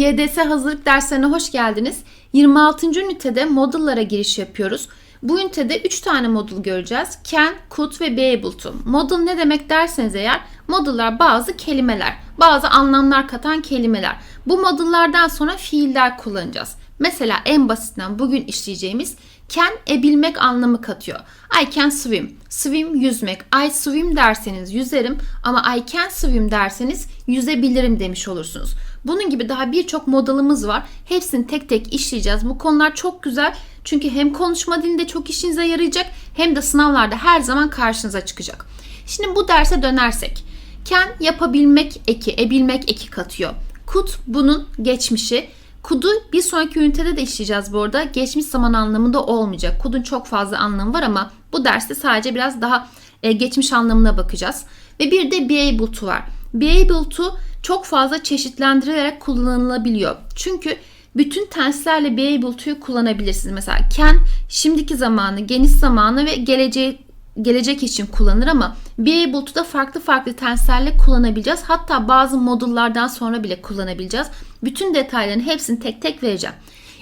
YDS hazırlık derslerine hoş geldiniz. 26. ünitede modullara giriş yapıyoruz. Bu ünitede 3 tane modul göreceğiz. Can, could ve be able to. Modul ne demek derseniz eğer modullar bazı kelimeler, bazı anlamlar katan kelimeler. Bu modullardan sonra fiiller kullanacağız. Mesela en basitinden bugün işleyeceğimiz can ebilmek anlamı katıyor. I can swim. Swim yüzmek. I swim derseniz yüzerim ama I can swim derseniz yüzebilirim demiş olursunuz. Bunun gibi daha birçok modalımız var. Hepsini tek tek işleyeceğiz. Bu konular çok güzel. Çünkü hem konuşma dilinde çok işinize yarayacak hem de sınavlarda her zaman karşınıza çıkacak. Şimdi bu derse dönersek. Can yapabilmek eki, ebilmek eki katıyor. Could bunun geçmişi. Could'u bir sonraki ünitede de işleyeceğiz bu arada. Geçmiş zaman anlamında olmayacak. Could'un çok fazla anlamı var ama bu derste sadece biraz daha e, geçmiş anlamına bakacağız. Ve bir de able to var. Be able to çok fazla çeşitlendirilerek kullanılabiliyor. Çünkü bütün tenslerle be able to'yu kullanabilirsiniz. Mesela can şimdiki zamanı, geniş zamanı ve geleceği gelecek için kullanılır ama be able to da farklı farklı tenslerle kullanabileceğiz. Hatta bazı modullardan sonra bile kullanabileceğiz. Bütün detayların hepsini tek tek vereceğim.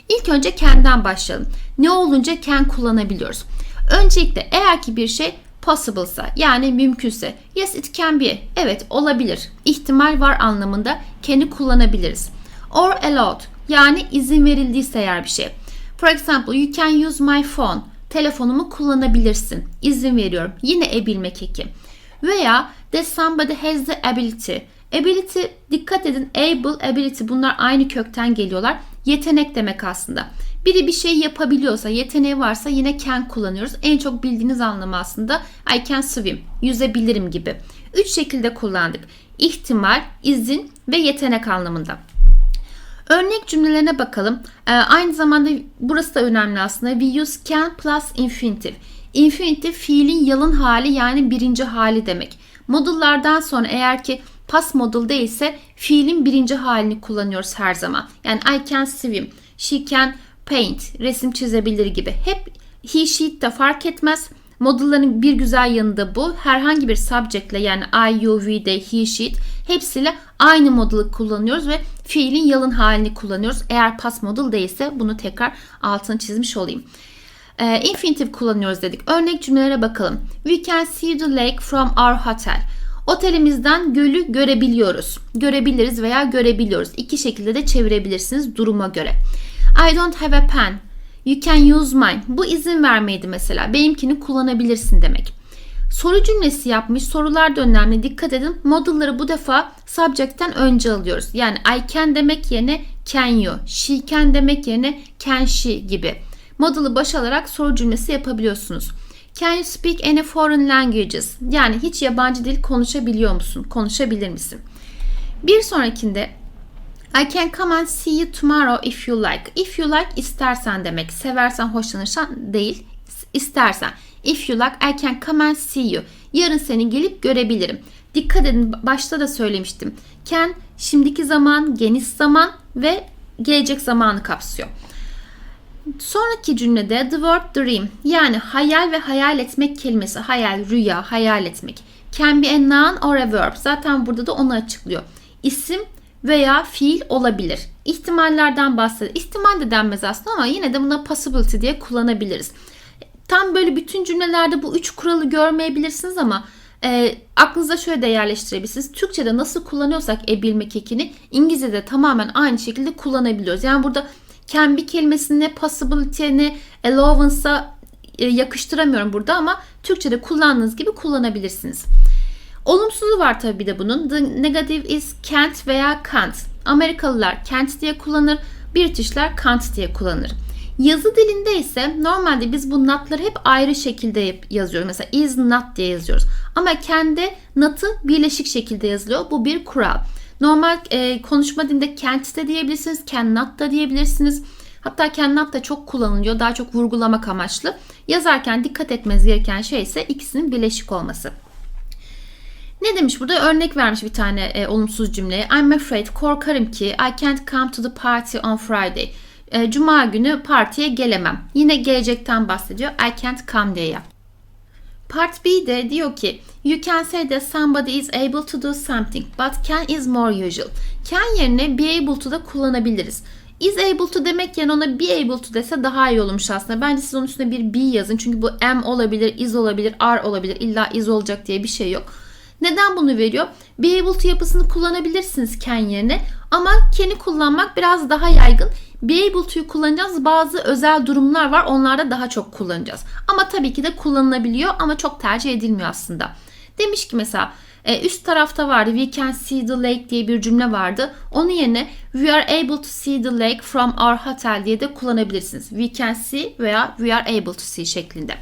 İlk önce can'den başlayalım. Ne olunca can kullanabiliyoruz? Öncelikle eğer ki bir şey possible'sa yani mümkünse yes it can be evet olabilir ihtimal var anlamında can'i kullanabiliriz. Or allowed yani izin verildiyse eğer bir şey. For example you can use my phone telefonumu kullanabilirsin izin veriyorum yine ebilmek eki. Veya that somebody has the ability ability dikkat edin able ability bunlar aynı kökten geliyorlar yetenek demek aslında. Biri bir şey yapabiliyorsa, yeteneği varsa yine can kullanıyoruz. En çok bildiğiniz anlamı aslında I can swim, yüzebilirim gibi. Üç şekilde kullandık. İhtimal, izin ve yetenek anlamında. Örnek cümlelerine bakalım. Ee, aynı zamanda burası da önemli aslında. We use can plus infinitive. Infinitive fiilin yalın hali yani birinci hali demek. Modullardan sonra eğer ki past modul değilse fiilin birinci halini kullanıyoruz her zaman. Yani I can swim, she can paint, resim çizebilir gibi. Hep he, she de fark etmez. Modulların bir güzel yanı da bu. Herhangi bir subject'le yani I, you, we, they, he, she hepsiyle aynı modulu kullanıyoruz ve fiilin yalın halini kullanıyoruz. Eğer past modul değilse bunu tekrar altını çizmiş olayım. E, infinitive kullanıyoruz dedik. Örnek cümlelere bakalım. We can see the lake from our hotel. Otelimizden gölü görebiliyoruz. Görebiliriz veya görebiliyoruz. İki şekilde de çevirebilirsiniz duruma göre. I don't have a pen. You can use mine. Bu izin vermeydi mesela. Benimkini kullanabilirsin demek. Soru cümlesi yapmış. Sorular da önemli. Dikkat edin. Modulları bu defa subject'ten önce alıyoruz. Yani I can demek yerine can you. She can demek yerine can she gibi. Modulu baş alarak soru cümlesi yapabiliyorsunuz. Can you speak any foreign languages? Yani hiç yabancı dil konuşabiliyor musun? Konuşabilir misin? Bir sonrakinde I can come and see you tomorrow if you like. If you like istersen demek. Seversen, hoşlanırsan değil. istersen. If you like I can come and see you. Yarın seni gelip görebilirim. Dikkat edin başta da söylemiştim. Can şimdiki zaman, geniş zaman ve gelecek zamanı kapsıyor. Sonraki cümlede the word dream yani hayal ve hayal etmek kelimesi hayal, rüya, hayal etmek. Can be a noun or a verb. Zaten burada da onu açıklıyor. İsim veya fiil olabilir. İhtimallerden bahsediyor. İhtimal de denmez aslında ama yine de buna possibility diye kullanabiliriz. Tam böyle bütün cümlelerde bu üç kuralı görmeyebilirsiniz ama e, aklınıza şöyle de yerleştirebilirsiniz. Türkçe'de nasıl kullanıyorsak ebilmek ekini İngilizce'de tamamen aynı şekilde kullanabiliyoruz. Yani burada can be kelimesini possibility ne allowance'a e, yakıştıramıyorum burada ama Türkçe'de kullandığınız gibi kullanabilirsiniz. Olumsuzu var tabii de bunun. The negative is can't veya can't. Amerikalılar can't diye kullanır. Britishler can't diye kullanır. Yazı dilinde ise normalde biz bu notları hep ayrı şekilde yazıyoruz. Mesela is not diye yazıyoruz. Ama kendi not'ı birleşik şekilde yazılıyor. Bu bir kural. Normal e, konuşma dilinde can't de diyebilirsiniz. Cannot da diyebilirsiniz. Hatta cannot da çok kullanılıyor. Daha çok vurgulamak amaçlı. Yazarken dikkat etmeniz gereken şey ise ikisinin birleşik olması. Ne demiş burada? Örnek vermiş bir tane e, olumsuz cümleye. I'm afraid, korkarım ki I can't come to the party on Friday. E, Cuma günü partiye gelemem. Yine gelecekten bahsediyor. I can't come diye yap. Part B de diyor ki You can say that somebody is able to do something but can is more usual. Can yerine be able to da kullanabiliriz. Is able to demek yerine ona be able to dese daha iyi olmuş aslında. Bence siz onun üstüne bir be yazın. Çünkü bu am olabilir, is olabilir, are olabilir. İlla is olacak diye bir şey yok. Neden bunu veriyor? Be able to yapısını kullanabilirsiniz can yerine. Ama can'i kullanmak biraz daha yaygın. Be able to'yu kullanacağız. Bazı özel durumlar var. Onlarda daha çok kullanacağız. Ama tabii ki de kullanılabiliyor ama çok tercih edilmiyor aslında. Demiş ki mesela e, üst tarafta vardı we can see the lake diye bir cümle vardı. Onun yerine we are able to see the lake from our hotel diye de kullanabilirsiniz. We can see veya we are able to see şeklinde.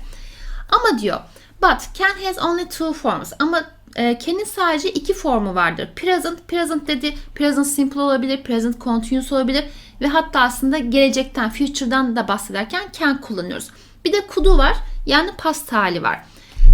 Ama diyor but can has only two forms. Ama e, can'in sadece iki formu vardır. Present, present dedi. Present simple olabilir, present continuous olabilir ve hatta aslında gelecekten, future'dan da bahsederken can kullanıyoruz. Bir de could'u var. Yani past hali var.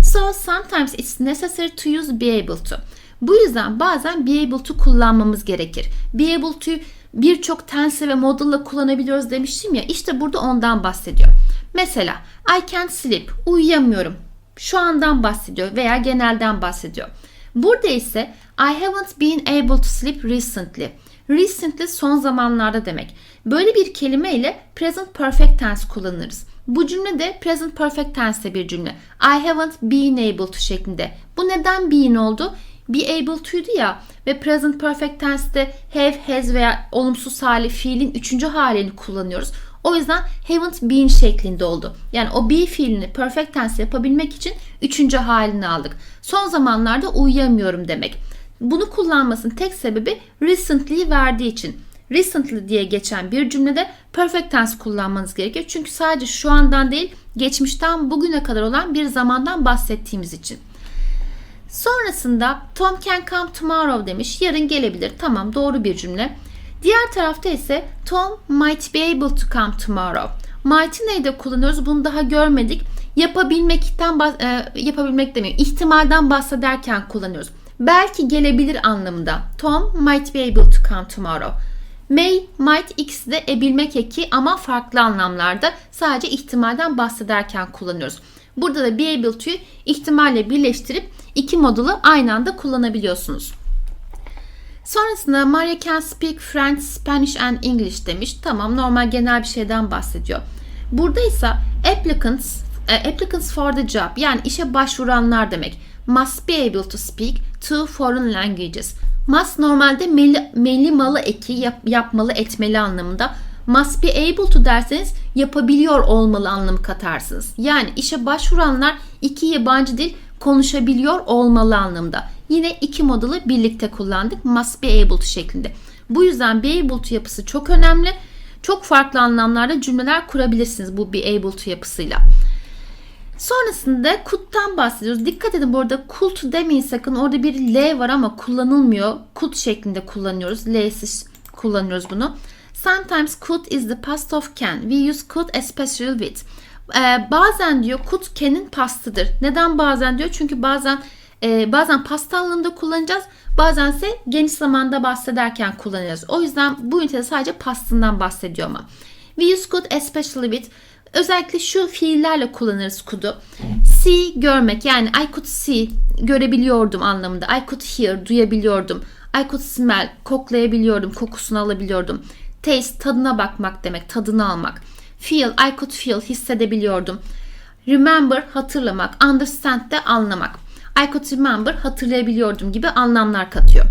So sometimes it's necessary to use be able to. Bu yüzden bazen be able to kullanmamız gerekir. Be able to birçok tense ve modella kullanabiliyoruz demiştim ya. İşte burada ondan bahsediyor. Mesela I can't sleep. Uyuyamıyorum. Şu andan bahsediyor veya genelden bahsediyor. Burada ise I haven't been able to sleep recently. Recently son zamanlarda demek. Böyle bir kelime ile present perfect tense kullanırız. Bu cümle de present perfect tense bir cümle. I haven't been able to şeklinde. Bu neden been oldu? Be able to'ydu ya ve present perfect tense'de have, has veya olumsuz hali fiilin üçüncü halini kullanıyoruz. O yüzden haven't been şeklinde oldu. Yani o be fiilini perfect tense yapabilmek için üçüncü halini aldık. Son zamanlarda uyuyamıyorum demek. Bunu kullanmasının tek sebebi recently verdiği için. Recently diye geçen bir cümlede perfect tense kullanmanız gerekiyor. Çünkü sadece şu andan değil, geçmişten bugüne kadar olan bir zamandan bahsettiğimiz için. Sonrasında Tom can come tomorrow demiş. Yarın gelebilir. Tamam doğru bir cümle. Diğer tarafta ise Tom might be able to come tomorrow. Might'i neyde kullanıyoruz? Bunu daha görmedik. Yapabilmekten e, yapabilmek demiyor. İhtimalden bahsederken kullanıyoruz. Belki gelebilir anlamında. Tom might be able to come tomorrow. May, might ikisi de ebilmek eki ama farklı anlamlarda sadece ihtimalden bahsederken kullanıyoruz. Burada da be able to'yu ihtimalle birleştirip iki modulu aynı anda kullanabiliyorsunuz. Sonrasında Maria can speak French, Spanish and English demiş. Tamam normal genel bir şeyden bahsediyor. Burada ise applicants, e, applicants for the job yani işe başvuranlar demek. Must be able to speak two foreign languages. Must normalde meli, meli malı eki yap, yapmalı etmeli anlamında. Must be able to derseniz yapabiliyor olmalı anlamı katarsınız. Yani işe başvuranlar iki yabancı dil konuşabiliyor olmalı anlamında. Yine iki modulu birlikte kullandık. Must be able to şeklinde. Bu yüzden be able to yapısı çok önemli. Çok farklı anlamlarda cümleler kurabilirsiniz bu be able to yapısıyla. Sonrasında could'tan bahsediyoruz. Dikkat edin bu arada could demeyin sakın. Orada bir L var ama kullanılmıyor. Could şeklinde kullanıyoruz. L'siz kullanıyoruz bunu. Sometimes could is the past of can. We use could especially with. Ee, bazen diyor could can'in pastıdır. Neden bazen diyor? Çünkü bazen e, bazen past anlamında kullanacağız. Bazense geniş zamanda bahsederken kullanacağız. O yüzden bu ünitede sadece pastından bahsediyor ama. We use could especially with Özellikle şu fiillerle kullanırız could'u. See görmek yani I could see görebiliyordum anlamında. I could hear duyabiliyordum. I could smell koklayabiliyordum, kokusunu alabiliyordum. Taste tadına bakmak demek, tadını almak. Feel I could feel hissedebiliyordum. Remember hatırlamak, understand de anlamak. I could remember hatırlayabiliyordum gibi anlamlar katıyor.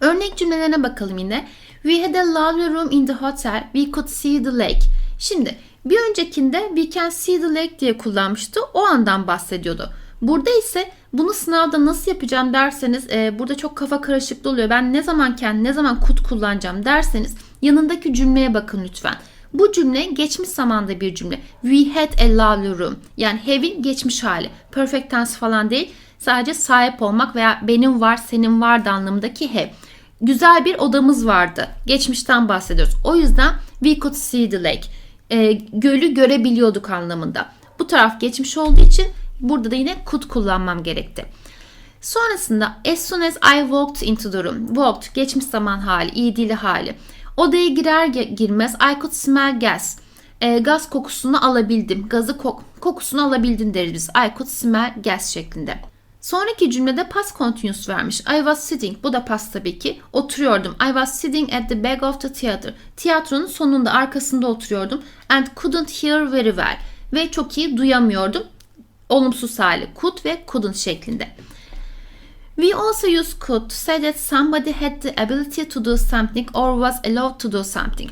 Örnek cümlelerine bakalım yine. We had a lovely room in the hotel. We could see the lake. Şimdi bir öncekinde we can see the lake diye kullanmıştı. O andan bahsediyordu. Burada ise bunu sınavda nasıl yapacağım derseniz e, burada çok kafa karışıklığı oluyor. Ben ne zamanken ne zaman could kullanacağım derseniz yanındaki cümleye bakın lütfen. Bu cümle geçmiş zamanda bir cümle. We had a lovely room. Yani have'in geçmiş hali. Perfect tense falan değil. Sadece sahip olmak veya benim var senin vardı anlamındaki have. Güzel bir odamız vardı. Geçmişten bahsediyoruz. O yüzden we could see the lake e, gölü görebiliyorduk anlamında. Bu taraf geçmiş olduğu için burada da yine could kullanmam gerekti. Sonrasında as soon as I walked into the room. Walked geçmiş zaman hali, iyi dili hali. Odaya girer girmez I could smell gas. e, gaz kokusunu alabildim. Gazı kok kokusunu alabildim deriz. I could smell gas şeklinde. Sonraki cümlede past continuous vermiş. I was sitting. Bu da past tabii ki. Oturuyordum. I was sitting at the back of the theater. Tiyatronun sonunda arkasında oturuyordum. And couldn't hear very well. Ve çok iyi duyamıyordum. Olumsuz hali could ve couldn't şeklinde. We also use could to say that somebody had the ability to do something or was allowed to do something.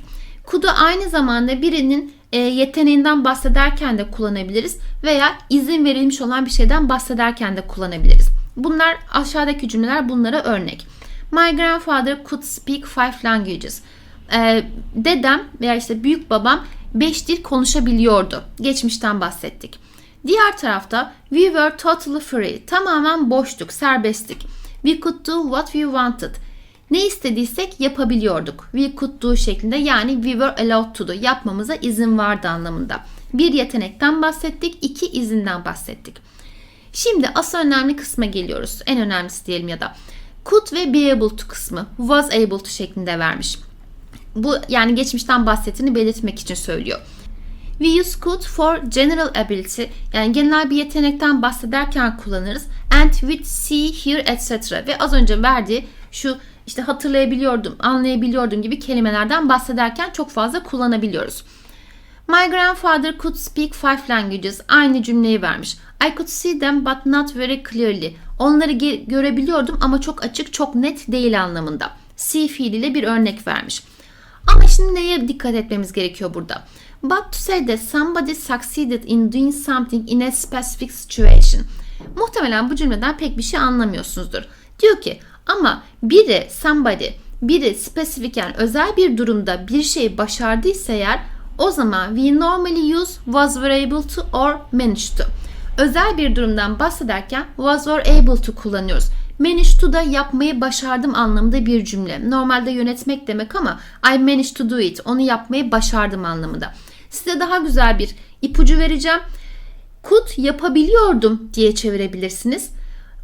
Could'u aynı zamanda birinin e, yeteneğinden bahsederken de kullanabiliriz veya izin verilmiş olan bir şeyden bahsederken de kullanabiliriz. Bunlar aşağıdaki cümleler bunlara örnek. My grandfather could speak five languages. E, dedem veya işte büyük babam 5 dil konuşabiliyordu. Geçmişten bahsettik. Diğer tarafta we were totally free. Tamamen boştuk, serbesttik. We could do what we wanted. Ne istediysek yapabiliyorduk. We could do şeklinde yani we were allowed to do. Yapmamıza izin vardı anlamında. Bir yetenekten bahsettik, iki izinden bahsettik. Şimdi asıl önemli kısma geliyoruz. En önemlisi diyelim ya da. Could ve be able to kısmı was able to şeklinde vermiş. Bu yani geçmişten bahsettiğini belirtmek için söylüyor. We use could for general ability yani genel bir yetenekten bahsederken kullanırız. And with see, hear, etc. Ve az önce verdiği şu işte hatırlayabiliyordum, anlayabiliyordum gibi kelimelerden bahsederken çok fazla kullanabiliyoruz. My grandfather could speak five languages. Aynı cümleyi vermiş. I could see them but not very clearly. Onları görebiliyordum ama çok açık, çok net değil anlamında. See fiiliyle bir örnek vermiş. Ama şimdi neye dikkat etmemiz gerekiyor burada? But to say that somebody succeeded in doing something in a specific situation. Muhtemelen bu cümleden pek bir şey anlamıyorsunuzdur. Diyor ki ama biri somebody, biri spesifik yani özel bir durumda bir şeyi başardıysa eğer o zaman we normally use was were able to or managed to. Özel bir durumdan bahsederken was or able to kullanıyoruz. Managed to da yapmayı başardım anlamında bir cümle. Normalde yönetmek demek ama I managed to do it. Onu yapmayı başardım anlamında. Size daha güzel bir ipucu vereceğim. Could yapabiliyordum diye çevirebilirsiniz.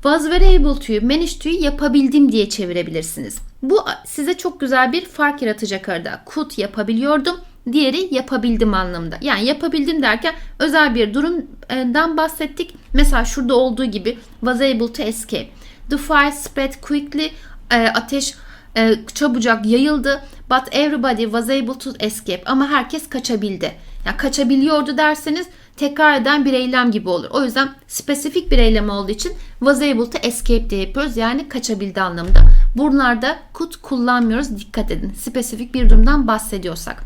Was able to, managed to'yu yapabildim diye çevirebilirsiniz. Bu size çok güzel bir fark yaratacak arada. Could yapabiliyordum, diğeri yapabildim anlamında. Yani yapabildim derken özel bir durumdan bahsettik. Mesela şurada olduğu gibi was able to escape. The fire spread quickly. Ateş e, çabucak yayıldı. But everybody was able to escape. Ama herkes kaçabildi. Yani kaçabiliyordu derseniz tekrar eden bir eylem gibi olur. O yüzden spesifik bir eylem olduğu için was able to escape diye yapıyoruz. Yani kaçabildi anlamında. Bunlarda could kullanmıyoruz. Dikkat edin. Spesifik bir durumdan bahsediyorsak.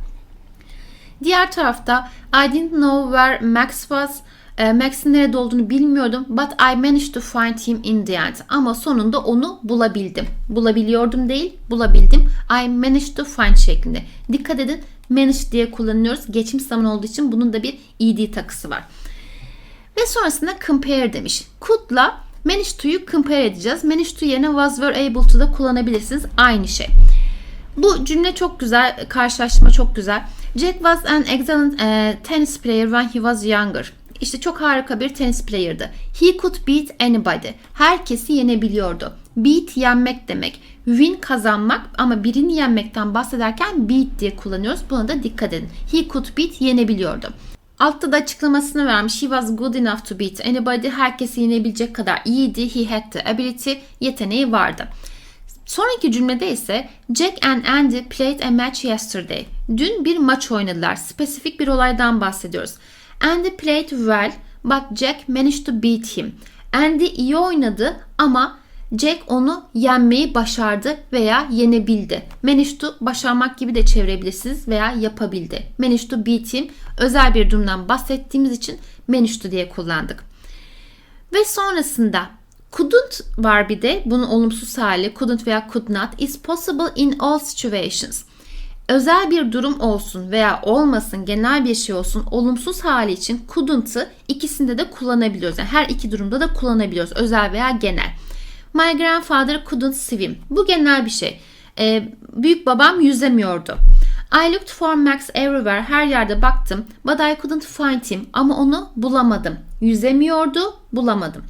Diğer tarafta I didn't know where Max was. E, Max'in nerede olduğunu bilmiyordum. But I managed to find him in the end. Ama sonunda onu bulabildim. Bulabiliyordum değil, bulabildim. I managed to find şeklinde. Dikkat edin managed diye kullanıyoruz. Geçmiş zaman olduğu için bunun da bir ed takısı var. Ve sonrasında compare demiş. Could'la managed to'yu compare edeceğiz. Managed to yerine was were able to da kullanabilirsiniz. Aynı şey. Bu cümle çok güzel. Karşılaştırma çok güzel. Jack was an excellent uh, tennis player when he was younger. İşte çok harika bir tenis player'dı. He could beat anybody. Herkesi yenebiliyordu. Beat yenmek demek. Win kazanmak ama birini yenmekten bahsederken beat diye kullanıyoruz. Buna da dikkat edin. He could beat yenebiliyordu. Altta da açıklamasını vermiş. He was good enough to beat anybody. Herkesi yenebilecek kadar iyiydi. He had the ability. Yeteneği vardı. Sonraki cümlede ise Jack and Andy played a match yesterday. Dün bir maç oynadılar. Spesifik bir olaydan bahsediyoruz. Andy played well but Jack managed to beat him. Andy iyi oynadı ama Jack onu yenmeyi başardı veya yenebildi. Managed to başarmak gibi de çevirebilirsiniz veya yapabildi. Managed to beat him özel bir durumdan bahsettiğimiz için managed to diye kullandık. Ve sonrasında couldn't var bir de bunun olumsuz hali couldn't veya could not is possible in all situations özel bir durum olsun veya olmasın, genel bir şey olsun, olumsuz hali için couldn't'ı ikisinde de kullanabiliyoruz. Yani her iki durumda da kullanabiliyoruz. Özel veya genel. My grandfather couldn't swim. Bu genel bir şey. Ee, büyük babam yüzemiyordu. I looked for Max everywhere. Her yerde baktım. But I couldn't find him. Ama onu bulamadım. Yüzemiyordu, bulamadım.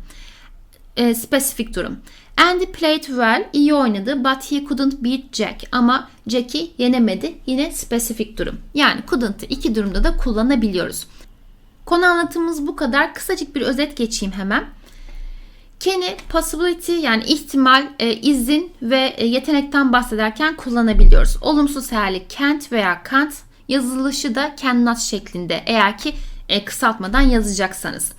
Ee, spesifik durum. Andy played well, iyi oynadı but he couldn't beat Jack. Ama Jack'i yenemedi. Yine spesifik durum. Yani couldn't'ı iki durumda da kullanabiliyoruz. Konu anlatımımız bu kadar. Kısacık bir özet geçeyim hemen. Can'i possibility yani ihtimal, e, izin ve e, yetenekten bahsederken kullanabiliyoruz. Olumsuz hali can't veya can't, yazılışı da cannot şeklinde eğer ki e, kısaltmadan yazacaksanız.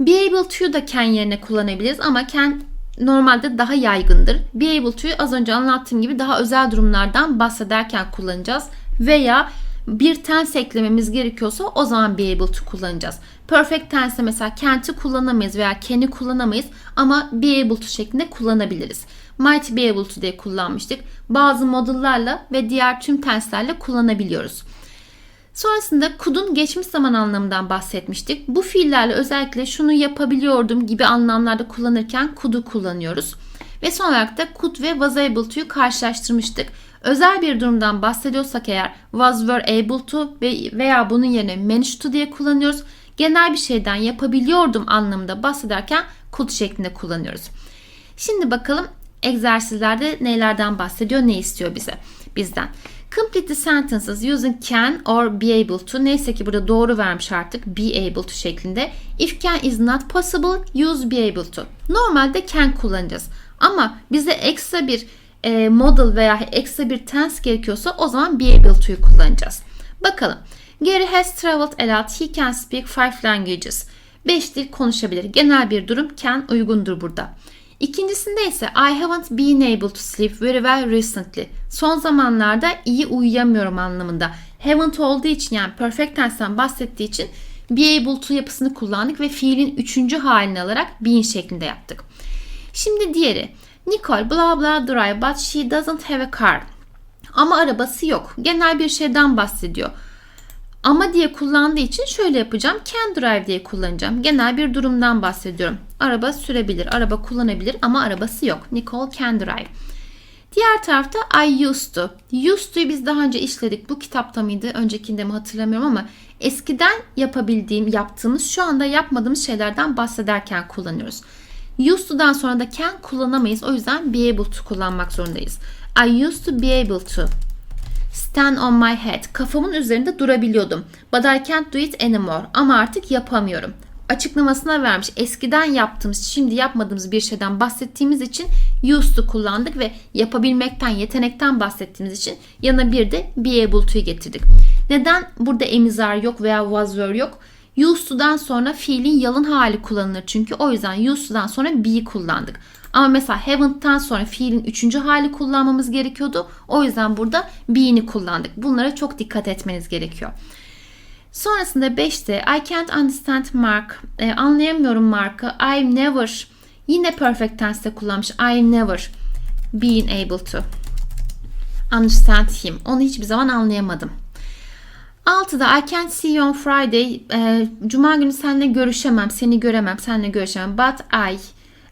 Be able to da can yerine kullanabiliriz ama can normalde daha yaygındır. Be able to'yu az önce anlattığım gibi daha özel durumlardan bahsederken kullanacağız. Veya bir tense eklememiz gerekiyorsa o zaman be able to kullanacağız. Perfect tense mesela can't'i kullanamayız veya can'i kullanamayız ama be able to şeklinde kullanabiliriz. Might be able to diye kullanmıştık. Bazı modullarla ve diğer tüm tenselerle kullanabiliyoruz. Sonrasında could'un geçmiş zaman anlamından bahsetmiştik. Bu fiillerle özellikle şunu yapabiliyordum gibi anlamlarda kullanırken could'u kullanıyoruz. Ve son olarak da could ve was able to'yu karşılaştırmıştık. Özel bir durumdan bahsediyorsak eğer was were able to veya bunun yerine managed to diye kullanıyoruz. Genel bir şeyden yapabiliyordum anlamında bahsederken could şeklinde kullanıyoruz. Şimdi bakalım egzersizlerde nelerden bahsediyor, ne istiyor bize bizden. Complete the sentences using can or be able to. Neyse ki burada doğru vermiş artık. Be able to şeklinde. If can is not possible, use be able to. Normalde can kullanacağız. Ama bize ekstra bir e, model veya ekstra bir tense gerekiyorsa o zaman be able to'yu kullanacağız. Bakalım. Gary has traveled a lot. He can speak five languages. Beş dil konuşabilir. Genel bir durum can uygundur burada. İkincisinde ise I haven't been able to sleep very well recently. Son zamanlarda iyi uyuyamıyorum anlamında. Haven't olduğu için yani perfect tense'den bahsettiği için be able to yapısını kullandık ve fiilin üçüncü halini alarak been şeklinde yaptık. Şimdi diğeri. Nicole blah blah drive but she doesn't have a car. Ama arabası yok. Genel bir şeyden bahsediyor. Ama diye kullandığı için şöyle yapacağım. Can drive diye kullanacağım. Genel bir durumdan bahsediyorum. Araba sürebilir, araba kullanabilir ama arabası yok. Nicole can drive. Diğer tarafta I used to. Used to'yu biz daha önce işledik. Bu kitapta mıydı? Öncekinde mi hatırlamıyorum ama eskiden yapabildiğim, yaptığımız, şu anda yapmadığımız şeylerden bahsederken kullanıyoruz. Used to'dan sonra da can kullanamayız. O yüzden be able to kullanmak zorundayız. I used to be able to stand on my head. Kafamın üzerinde durabiliyordum. But I can't do it anymore. Ama artık yapamıyorum. Açıklamasına vermiş. Eskiden yaptığımız, şimdi yapmadığımız bir şeyden bahsettiğimiz için used to kullandık ve yapabilmekten, yetenekten bahsettiğimiz için yana bir de be able to'yu getirdik. Neden burada emizar yok veya was were yok? Used to'dan sonra fiilin yalın hali kullanılır çünkü o yüzden used to'dan sonra be kullandık. Ama mesela haven't'tan sonra fiilin üçüncü hali kullanmamız gerekiyordu. O yüzden burada be'ni kullandık. Bunlara çok dikkat etmeniz gerekiyor. Sonrasında 5'te I can't understand Mark. E, anlayamıyorum Mark'ı. I've never yine perfect tense'te kullanmış. I've never been able to understand him. Onu hiçbir zaman anlayamadım. 6'da I can't see you on Friday. E, Cuma günü seninle görüşemem, seni göremem, seninle görüşemem. But I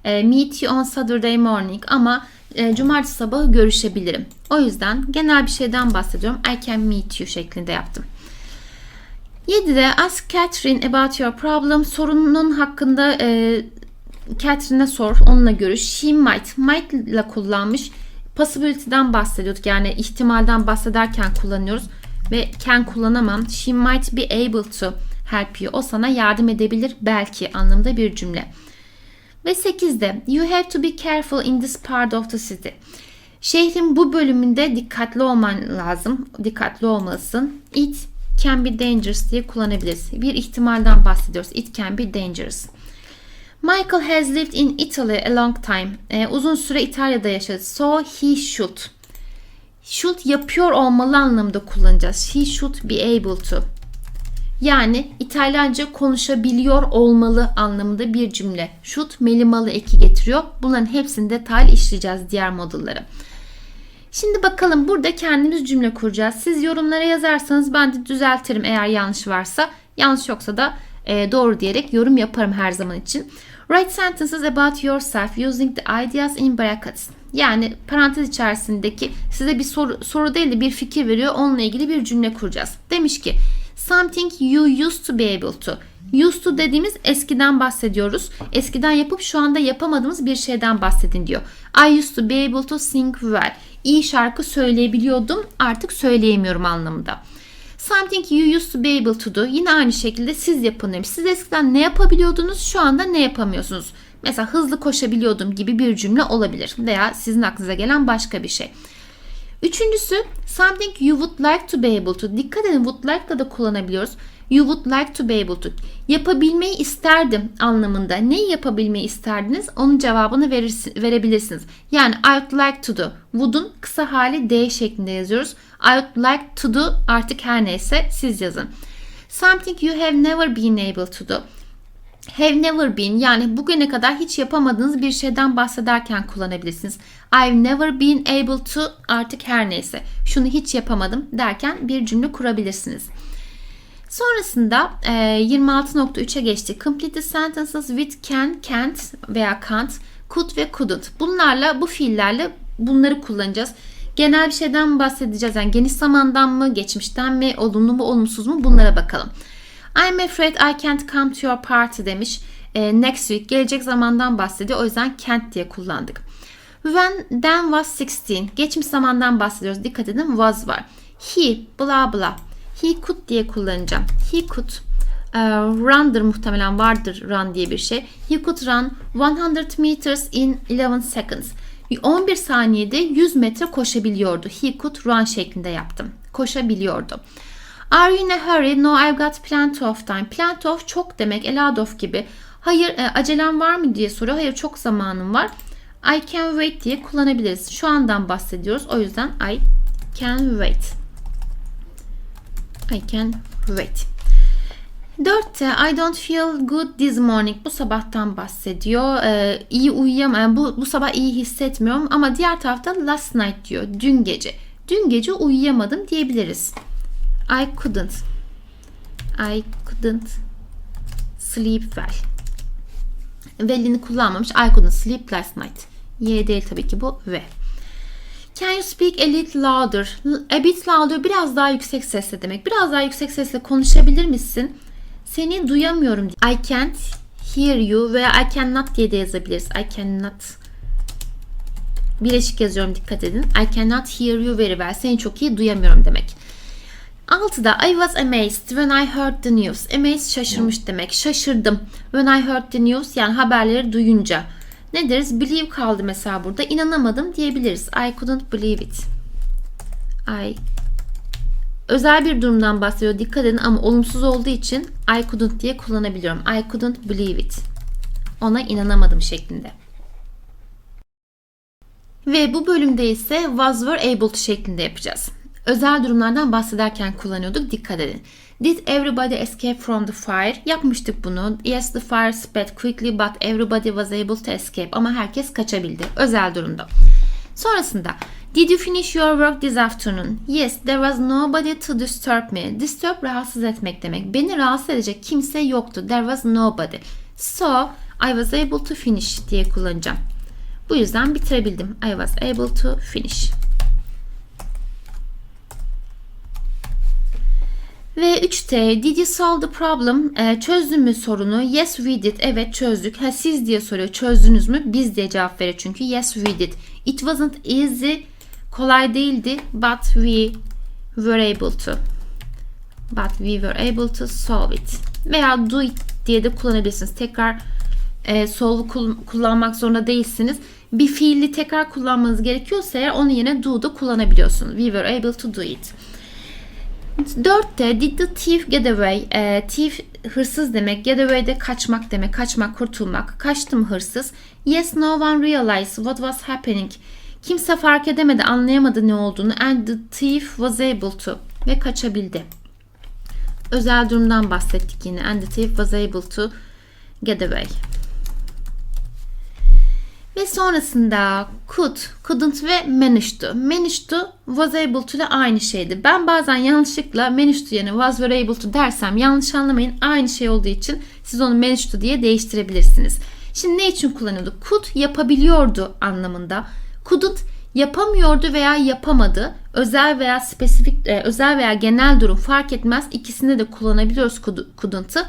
e, meet you on Saturday morning. Ama e, cumartesi sabahı görüşebilirim. O yüzden genel bir şeyden bahsediyorum. I can meet you şeklinde yaptım. 7'de ask Catherine about your problem. Sorunun hakkında e, Catherine'e sor, onunla görüş. She might, might ile kullanmış. Possibility'den bahsediyorduk. Yani ihtimalden bahsederken kullanıyoruz. Ve can kullanamam. She might be able to help you. O sana yardım edebilir belki anlamda bir cümle. Ve 8'de you have to be careful in this part of the city. Şehrin bu bölümünde dikkatli olman lazım. Dikkatli olmalısın. It can be dangerous diye kullanabiliriz. Bir ihtimalden bahsediyoruz. It can be dangerous. Michael has lived in Italy a long time. Ee, uzun süre İtalya'da yaşadı. So he should. Should yapıyor olmalı anlamında kullanacağız. He should be able to. Yani İtalyanca konuşabiliyor olmalı anlamında bir cümle. Should melimalı eki getiriyor. Bunların hepsini detaylı işleyeceğiz diğer modulları. Şimdi bakalım burada kendimiz cümle kuracağız. Siz yorumlara yazarsanız ben de düzeltirim eğer yanlış varsa. Yanlış yoksa da e, doğru diyerek yorum yaparım her zaman için. Write sentences about yourself using the ideas in brackets. Yani parantez içerisindeki size bir soru, soru değil de bir fikir veriyor. Onunla ilgili bir cümle kuracağız. Demiş ki something you used to be able to. Used to dediğimiz eskiden bahsediyoruz. Eskiden yapıp şu anda yapamadığımız bir şeyden bahsedin diyor. I used to be able to sing well. İyi şarkı söyleyebiliyordum artık söyleyemiyorum anlamında. Something you used to be able to do. Yine aynı şekilde siz yapın demiş. Siz eskiden ne yapabiliyordunuz şu anda ne yapamıyorsunuz? Mesela hızlı koşabiliyordum gibi bir cümle olabilir. Veya sizin aklınıza gelen başka bir şey. Üçüncüsü something you would like to be able to. Dikkat edin would like'la da kullanabiliyoruz. You would like to be able to. Yapabilmeyi isterdim anlamında. Neyi yapabilmeyi isterdiniz? Onun cevabını verirsin, verebilirsiniz. Yani I would like to do. Would'un kısa hali D şeklinde yazıyoruz. I would like to do artık her neyse siz yazın. Something you have never been able to do. Have never been yani bugüne kadar hiç yapamadığınız bir şeyden bahsederken kullanabilirsiniz. I've never been able to artık her neyse. Şunu hiç yapamadım derken bir cümle kurabilirsiniz. Sonrasında e, 26.3'e geçtik. Complete the sentences with can, can't veya can't, could ve couldn't. Bunlarla, bu fiillerle bunları kullanacağız. Genel bir şeyden bahsedeceğiz? Yani geniş zamandan mı, geçmişten mi, olumlu mu, olumsuz mu bunlara bakalım. I'm afraid I can't come to your party demiş. E, next week, gelecek zamandan bahsediyor. O yüzden can't diye kullandık. When Dan was 16. Geçmiş zamandan bahsediyoruz. Dikkat edin was var. He, bla bla. He could diye kullanacağım. He could uh, run'dır muhtemelen vardır run diye bir şey. He could run 100 meters in 11 seconds. 11 saniyede 100 metre koşabiliyordu. He could run şeklinde yaptım. Koşabiliyordu. Are you in a hurry? No, I've got plenty of time. Plenty of çok demek. A lot of gibi. Hayır, e, acelem var mı diye soruyor. Hayır, çok zamanım var. I can wait diye kullanabiliriz. Şu andan bahsediyoruz. O yüzden I can wait. I can wait. Dörtte I don't feel good this morning. Bu sabahtan bahsediyor. Ee, iyi uyuyam bu, bu sabah iyi hissetmiyorum ama diğer tarafta last night diyor. Dün gece. Dün gece uyuyamadım diyebiliriz. I couldn't. I couldn't sleep well. Well'ini kullanmamış. I couldn't sleep last night. Y değil tabii ki bu ve. Can you speak a little louder? A bit louder biraz daha yüksek sesle demek. Biraz daha yüksek sesle konuşabilir misin? Seni duyamıyorum. I can't hear you veya I cannot diye de yazabiliriz. I cannot. Bileşik yazıyorum dikkat edin. I cannot hear you very well. Seni çok iyi duyamıyorum demek. Altıda I was amazed when I heard the news. Amazed şaşırmış demek. Şaşırdım. When I heard the news yani haberleri duyunca. Ne deriz? Believe kaldı mesela burada. İnanamadım diyebiliriz. I couldn't believe it. I özel bir durumdan bahsediyor. Dikkat edin ama olumsuz olduğu için I couldn't diye kullanabiliyorum. I couldn't believe it. Ona inanamadım şeklinde. Ve bu bölümde ise was were able to şeklinde yapacağız. Özel durumlardan bahsederken kullanıyorduk. Dikkat edin. Did everybody escape from the fire? Yapmıştık bunu. Yes, the fire spread quickly but everybody was able to escape. Ama herkes kaçabildi. Özel durumda. Sonrasında Did you finish your work this afternoon? Yes, there was nobody to disturb me. Disturb rahatsız etmek demek. Beni rahatsız edecek kimse yoktu. There was nobody. So, I was able to finish diye kullanacağım. Bu yüzden bitirebildim. I was able to finish. Ve 3T did you solve the problem? E, çözdün mü sorunu? Yes we did. Evet çözdük. Ha siz diye soruyor. Çözdünüz mü? Biz diye cevap veriyor çünkü. Yes we did. It wasn't easy. Kolay değildi. But we were able to. But we were able to solve it. Veya do it diye de kullanabilirsiniz. Tekrar e, solve'u kullanmak zorunda değilsiniz. Bir fiili tekrar kullanmanız gerekiyorsa eğer onun yerine do kullanabiliyorsunuz. We were able to do it. Dörtte did the thief get away? E, thief hırsız demek. Get away de kaçmak demek. Kaçmak, kurtulmak. Kaçtı mı hırsız? Yes, no one realized what was happening. Kimse fark edemedi, anlayamadı ne olduğunu. And the thief was able to. Ve kaçabildi. Özel durumdan bahsettik yine. And the thief was able to get away. Ve sonrasında could, couldn't ve managed to. Managed to, was able to ile aynı şeydi. Ben bazen yanlışlıkla managed to yerine was were able to dersem yanlış anlamayın. Aynı şey olduğu için siz onu managed to diye değiştirebilirsiniz. Şimdi ne için kullanıyorduk? Could yapabiliyordu anlamında. Couldn't yapamıyordu veya yapamadı. Özel veya spesifik, e, özel veya genel durum fark etmez. İkisinde de kullanabiliyoruz couldn't'ı.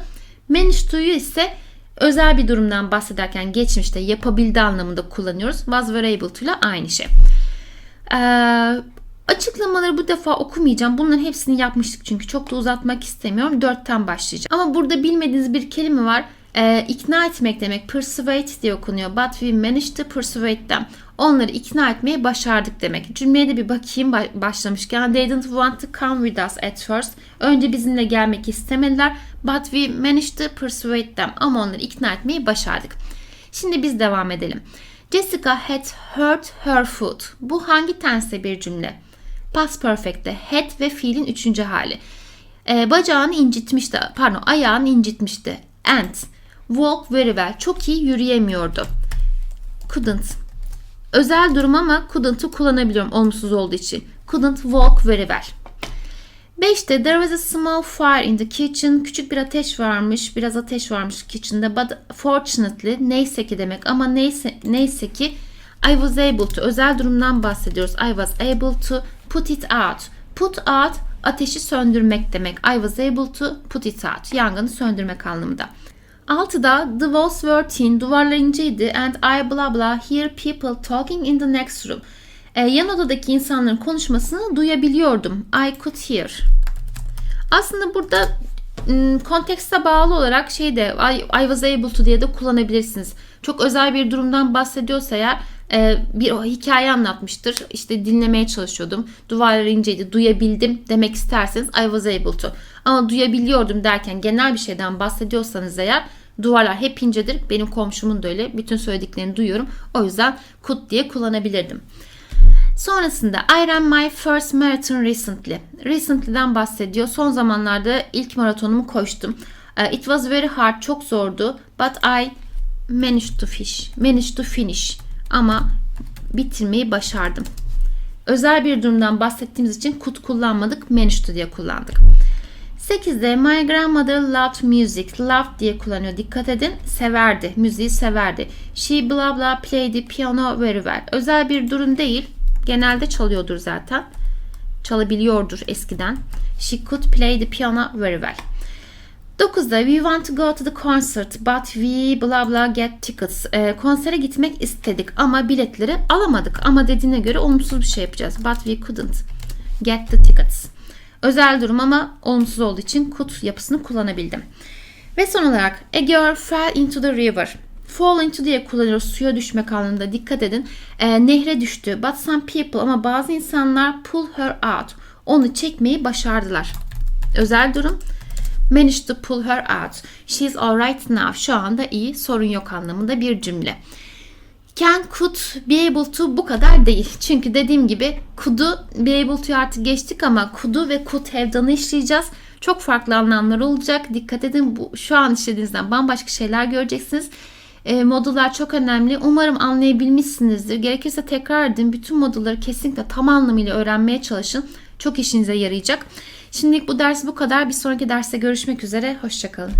Managed to'yu ise özel bir durumdan bahsederken geçmişte yapabildi anlamında kullanıyoruz. Was were able to ile aynı şey. Ee, açıklamaları bu defa okumayacağım. Bunların hepsini yapmıştık çünkü çok da uzatmak istemiyorum. Dörtten başlayacağım. Ama burada bilmediğiniz bir kelime var. Ee, ikna etmek demek. Persuade diye okunuyor. But we managed to persuade them. Onları ikna etmeye başardık demek. Cümleye de bir bakayım başlamışken. They didn't want to come with us at first. Önce bizimle gelmek istemediler. But we managed to persuade them. Ama onları ikna etmeyi başardık. Şimdi biz devam edelim. Jessica had hurt her foot. Bu hangi tense bir cümle? Past perfect'te had ve fiilin üçüncü hali. Ee, bacağını incitmişti, pardon ayağını incitmişti. And walk very well. Çok iyi yürüyemiyordu. Couldn't. Özel durum ama couldn't'ı kullanabiliyorum olumsuz olduğu için. Couldn't walk very well. 5'te there was a small fire in the kitchen. Küçük bir ateş varmış. Biraz ateş varmış kitchen'da. But fortunately neyse ki demek ama neyse, neyse ki I was able to özel durumdan bahsediyoruz. I was able to put it out. Put out ateşi söndürmek demek. I was able to put it out. Yangını söndürmek anlamında. 6'da the walls were thin, duvarlar inceydi and I blah blah hear people talking in the next room. E, yan odadaki insanların konuşmasını duyabiliyordum. I could hear. Aslında burada kontekste bağlı olarak şey de I, I was able to diye de kullanabilirsiniz. Çok özel bir durumdan bahsediyorsa eğer e, bir hikaye anlatmıştır. İşte dinlemeye çalışıyordum. Duvarlar inceydi. Duyabildim demek isterseniz I was able to. Ama duyabiliyordum derken genel bir şeyden bahsediyorsanız eğer duvarlar hep incedir. Benim komşumun da öyle. Bütün söylediklerini duyuyorum. O yüzden could diye kullanabilirdim. Sonrasında I ran my first marathon recently. Recently'den bahsediyor. Son zamanlarda ilk maratonumu koştum. Uh, it was very hard. Çok zordu. But I managed to fish. Managed to finish. Ama bitirmeyi başardım. Özel bir durumdan bahsettiğimiz için could kullanmadık. Managed to diye kullandık. 8'de My grandmother loved music. Loved diye kullanıyor. Dikkat edin. Severdi. Müziği severdi. She blah blah played the piano very well. Özel bir durum değil. Genelde çalıyordur zaten. Çalabiliyordur eskiden. She could play the piano very well. 9'da we want to go to the concert but we blah blah get tickets. E, konsere gitmek istedik ama biletleri alamadık. Ama dediğine göre olumsuz bir şey yapacağız. But we couldn't get the tickets. Özel durum ama olumsuz olduğu için could yapısını kullanabildim. Ve son olarak a girl fell into the river. Fall into diye kullanıyoruz suya düşmek anlamında dikkat edin. E, nehre düştü. But some people ama bazı insanlar pull her out. Onu çekmeyi başardılar. Özel durum managed to pull her out. She's alright now. Şu anda iyi, sorun yok anlamında bir cümle. Can could be able to bu kadar değil. Çünkü dediğim gibi could'u be able to artık geçtik ama could'u ve could have'danı işleyeceğiz. Çok farklı anlamlar olacak. Dikkat edin bu şu an işlediğinizden bambaşka şeyler göreceksiniz. E, modullar çok önemli. Umarım anlayabilmişsinizdir. Gerekirse tekrar edin. Bütün modulları kesinlikle tam anlamıyla öğrenmeye çalışın. Çok işinize yarayacak. Şimdilik bu ders bu kadar. Bir sonraki derste görüşmek üzere. Hoşçakalın.